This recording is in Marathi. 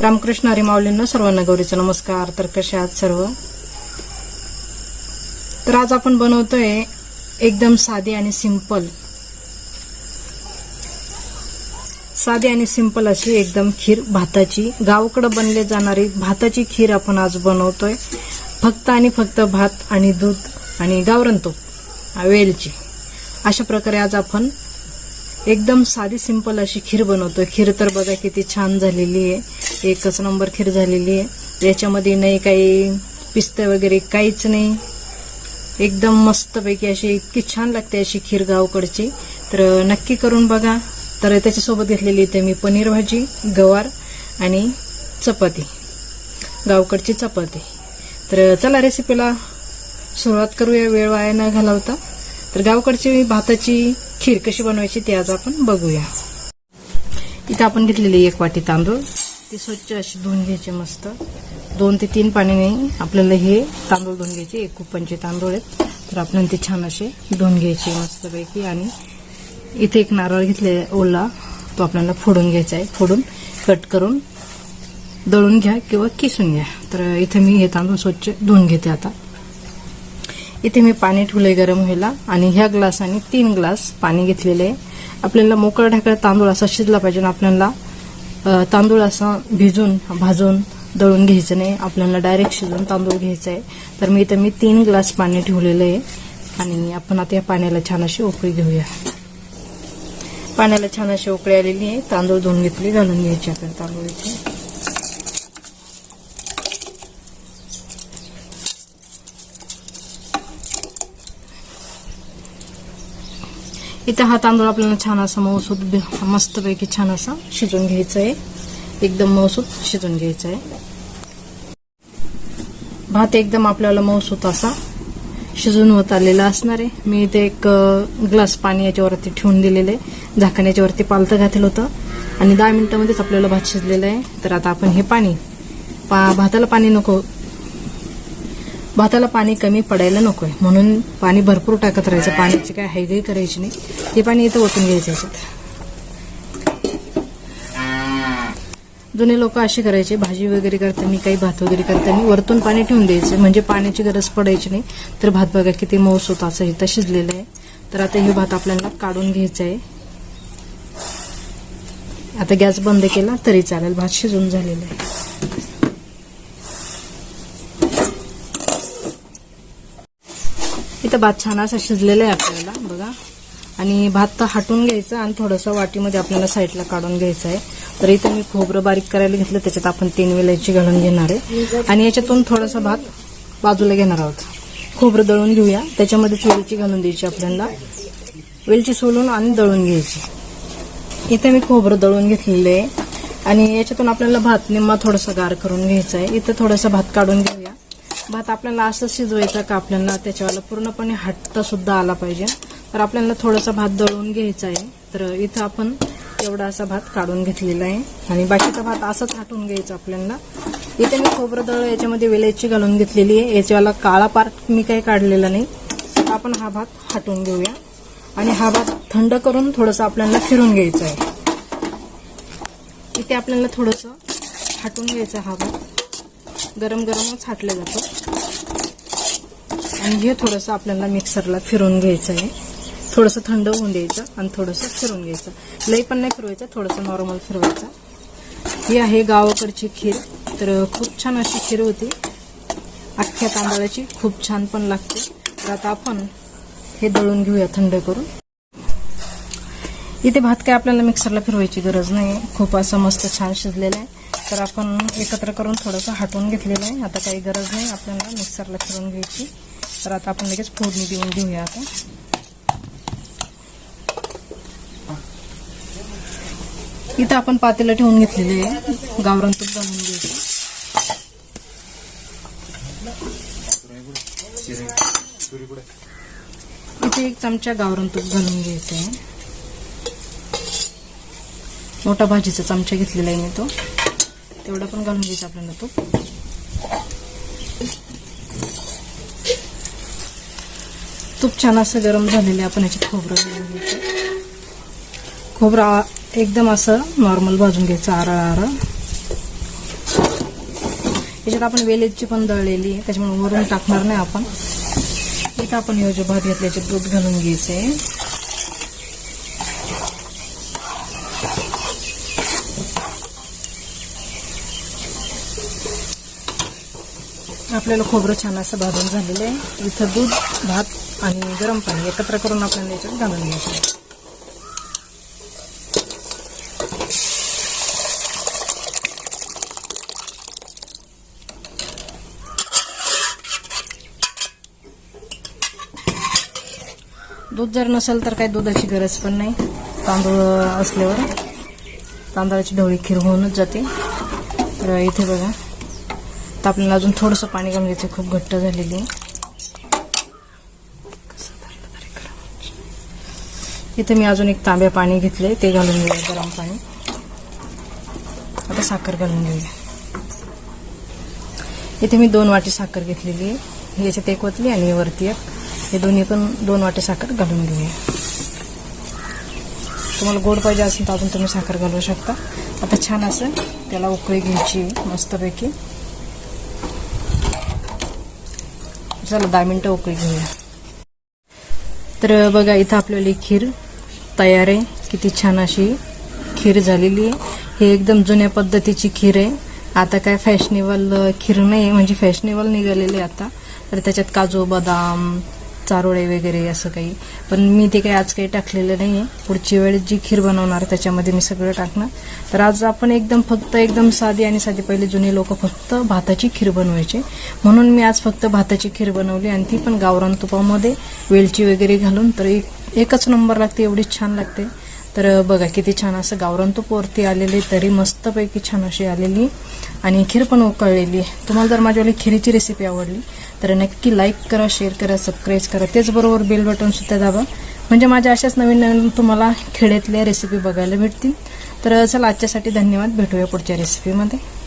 रामकृष्ण हरी माऊलींना सर्वांना गौरीचा नमस्कार. तर कसे आहात सर्व? तर आज आपण बनवतोय एकदम साधी आणि सिंपल. साधी आणि सिंपल अशी एकदम खीर भाताची. गावाकडं बनले जाणारी भाताची खीर आपण आज बनवतोय. फक्त आणि फक्त भात आणि दूध आणि गावरण तूप वेलची अशा प्रकारे आज आपण एकदम साधी सिंपल अशी खीर बनवतोय. खीर तर बघा किती छान झालेली आहे. एकच नंबर खीर झालेली आहे. याच्यामध्ये नाही काही पिस्तं वगैरे काहीच नाही. एकदम मस्तपैकी अशी इतकी छान लागते अशी खीर गावकडची. तर नक्की करून बघा. तर त्याच्यासोबत घेतलेली इथे मी पनीर भाजी गवार आणि चपाती. गावकडची चपाती. तर चला रेसिपीला सुरुवात करूया. वेळ वाया न घालवता. तर गावकडची भाताची खीर कशी बनवायची ते आज आपण बघूया. इथं आपण घेतलेली एक वाटी तांदूळ. ती स्वच्छ अशी धुवून घ्यायची मस्त. दोन ते तीन पाण्याने आपल्याला हे तांदूळ धुवून घ्यायचे. एक कुप्पनचे तांदूळ आहेत. तर आपल्याला ते छान असे धुवून घ्यायचे मस्तपैकी. आणि इथे एक नारळ घेतले ओला तो आपल्याला फोडून घ्यायचा आहे. फोडून कट करून दळून घ्या किंवा किसून घ्या. तर इथे मी हे तांदूळ स्वच्छ धुवून घेते आता. इथे मी पाणी ठेवलंय गरम व्हायला. आणि ह्या ग्लासाने तीन ग्लास पाणी घेतलेले आहे. आपल्याला मोकळा ढाकळा तांदूळ असा शिजला पाहिजे आपल्याला तांदूळ असा भिजून भाजून दळून घ्यायचं नाही. आपल्याला डायरेक्ट शिजून तांदूळ घ्यायचा आहे तर मी इथं मी तीन ग्लास पाणी ठेवलेलं आहे. आणि आपण आता या पाण्याला छान अशी उकळी घेऊया. पाण्याला छान अशी उकळी आलेली आहे. तांदूळ धुवून घेतली घालून घ्यायची आपण तांदूळ इथे इथं हा तांदूळ आपल्याला छान असा मऊसूत मस्तपैकी छान असा शिजून घ्यायचा आहे एकदम मऊसूत शिजून घ्यायचा आहे भात एकदम आपल्याला मऊसूत असा शिजून होत आलेला असणार आहे. मी इथे एक ग्लास पाणी याच्यावरती ठेवून दिलेलं आहे. झाकण याच्यावरती पालतं घातलं होतं. आणि दहा मिनिटामध्येच आपल्याला भात शिजलेला आहे. तर आता आपण हे पाणी पा भाताला पाणी नको भाताला पाणी कमी पडायला नकोय. म्हणून पाणी भरपूर टाकत राहायचं. पाण्याची काय हायगाई करायची नाही. ते पाणी इथं ओतून घ्यायचं याच्यात. जुने लोक असे करायचे भाजी वगैरे करताना काही भात वगैरे करताना वरतून पाणी ठेवून द्यायचं. म्हणजे पाण्याची गरज पडायची नाही. तर भात बघा किती मऊस होता. असं इथं शिजलेलं आहे. तर आता हे भात आपल्याला काढून घ्यायचं आहे. आता गॅस बंद केला तरी चालेल. भात शिजून झालेला आहे. इथं भात छान असा शिजलेला आहे आपल्याला बघा. आणि भात तर हाटून घ्यायचं आणि थोडंसं वाटीमध्ये आपल्याला साईडला काढून घ्यायचं आहे. तर इथं मी खोबरं बारीक करायला घेतलं त्याच्यात आपण तीन वेलायची घालून घेणार आहे. आणि याच्यातून थोडासा भात बाजूला घेणार आहोत. खोबरं दळून घेऊया. त्याच्यामध्येच वेलची घालून द्यायची आपल्याला. वेलची सोलून आणि दळून घ्यायची. इथे मी खोबरं दळून घेतलेलं आहे. आणि याच्यातून आपल्याला भात निम्मा थोडासा गार करून घ्यायचा आहे. इथं थोडासा भात काढून घ्या भात आपल्याला असं शिजवायचा का आपल्याला? त्याच्यावाला पूर्णपणे हट्टा सुद्धा आला पाहिजे. तर आपल्याला थोडासा भात दळून घ्यायचा आहे. तर इथं आपण एवढा असा भात काढून घेतलेला आहे. आणि बाकीचा भात असंच हटवून घ्यायचा आपल्याला. इथे मी खोबरं दळ याच्यामध्ये वेलायची घालून घेतलेली आहे. याच्यावाला काळा पार्ट मी काही काढलेला नाही. तर आपण हा भात हटवून घेऊया. आणि हा भात थंड करून थोडंसं आपल्याला फिरून घ्यायचा आहे. इथे आपल्याला थोडंसं हटवून घ्यायचा हा भात. गरम गरमच हाटलं जातं. आणि हे थोडंसं आपल्याला मिक्सरला फिरून घ्यायचं आहे. थोडंसं थंड होऊन द्यायचं आणि थोडंसं फिरून घ्यायचं. लई पण नाही फिरवायचं थोडंसं नॉर्मल फिरवायचं. ही आहे गावाकडची खीर. तर खूप छान अशी खीर होती. अख्ख्या तांदळाची खूप छान पण लागते. तर आता आपण हे दळून घेऊया थंड करून. इथे भात काय आपल्याला मिक्सरला फिरवायची गरज नाही. खूप असं मस्त छान शिजलेलं आहे. तर आपण एकत्र करून थोडंसं हटवून घेतलेलं आहे. आता काही गरज नाही आपल्याला मिक्सरला फिरवून घ्यायची. तर आता आपण लगेच फोडणी देऊन घेऊया आता. इथं आपण पातेलं ठेवून घेतलेले आहे. गावरण तूप बनवून घ्यायचं इथे एक चमचा गावरण तूप घालून घ्यायचं आहे. मोठा भाजीचा चमचा घेतलेला आहे मी तो. तेवढा पण घालून घ्यायचा आपल्याला तूप तूप छान असं गरम झालेलं आहे आपण याच्यात खोबरं घालून घ्यायचं. खोबरं एकदम असं नॉर्मल भाजून घ्यायचं आरळ आरळ याच्यात आपण वेलेची पण दळलेली आहे त्याच्यामुळे वरून टाकणार नाही आपण. इथं आपण हे जे भात घेतल्याचे दूध घालून घ्यायचंय. आपल्याला खोबरं छान असं भाजून झालेलं आहे. इथं दूध भात आणि गरम पाणी एकत्र करून आपल्याला याच्यात घालून घ्यायचं दूध जर नसेल तर काही दुधाची गरज पण नाही. तांदूळ असल्यावर तांदळाची ढवळी खीर होऊनच जाते. तर इथे बघा. तर आपल्याला अजून थोडंसं पाणी कमी देते खूप घट्ट झालेली आहे. म्हणजे. इथे मी अजून एक तांब्या पाणी घेतले ते घालून घेऊया गरम पाणी. आता साखर घालून घेऊया. इथे मी दोन वाटी साखर घेतलेली आहे. याच्यात एक ओतली आणि वरती एक. हे दोन्ही पण दोन वाटी साखर घालून घेऊया. तुम्हाला गोड पाहिजे असेल तर अजून तुम्ही साखर घालू शकता. आता छान असं त्याला उकळी घ्यायची मस्तपैकी. चला दहा मिनटं उकळी घेऊया. तर बघा इथं आपल्याला खीर तयार आहे. किती छान अशी खीर झालेली आहे. ही एकदम जुन्या पद्धतीची खीर आहे. आता काय फॅशनेबल खीर नाही म्हणजे फॅशनेबल निघालेले आता. तर त्याच्यात काजू बदाम चारोळे वगैरे असं काही. पण मी ते काही आज काही टाकलेलं नाही आहे पुढची वेळेस जी खीर बनवणार त्याच्यामध्ये मी सगळं टाकणार. तर आज आपण एकदम फक्त एकदम साधी आणि साधी पहिले जुने लोक फक्त भाताची खीर बनवायचे. म्हणून मी आज फक्त भाताची खीर बनवली आणि ती पण गावरान तुपामध्ये वेलची वगैरे घालून. तर एक एकच नंबर लागते एवढीच छान लागते. तर बघा किती छान असं गावरान तूप वरती आलेले तरी मस्तपैकी छान अशी आलेली. आणि खीर पण उकळलेली. आहे तुम्हाला जर माझ्यावाली खिरीची रेसिपी आवडली तर नक्की लाईक करा शेअर करा सबस्क्राईब करा. त्याचबरोबर बेल बटन सुद्धा दाबा. म्हणजे माझ्या अशाच नवीन नवीन तुम्हाला खेड्यातल्या रेसिपी बघायला भेटतील. तर चला आजच्यासाठी धन्यवाद. भेटूया पुढच्या रेसिपीमध्ये